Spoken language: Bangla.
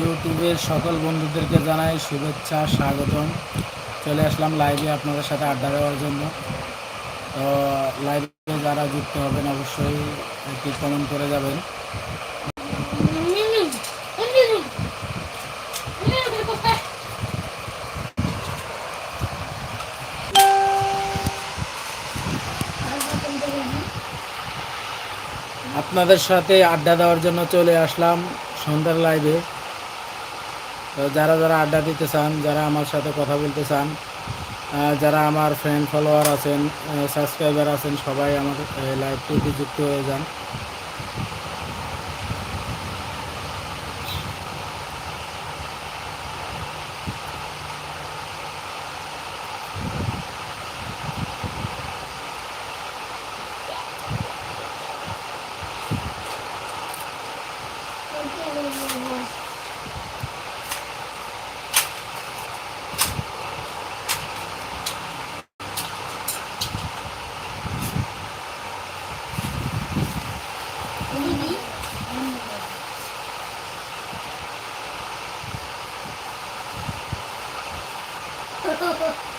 ইউটিউবের সকল বন্ধুদেরকে জানাই শুভেচ্ছা, স্বাগতম। চলে আসলাম লাইভে আপনাদের সাথে আড্ডা দেওয়ার জন্য। তো লাইভে যারা যুক্ত হবেন অবশ্যই একটি কমেন্ট করে যাবেন। আপনাদের সাথে আড্ডা দেওয়ার জন্য চলে আসলাম সন্ধ্যার লাইভে তো যারা যারা আড্ডা দিতে চান, যারা আমার সাথে কথা বলতে চান যারা আমার ফ্রেন্ড ফলোয়ার আছেন সাবস্ক্রাইবার আছেন, সবাই আমার লাইভটিতে যুক্ত হয়ে যান Thank you. よかった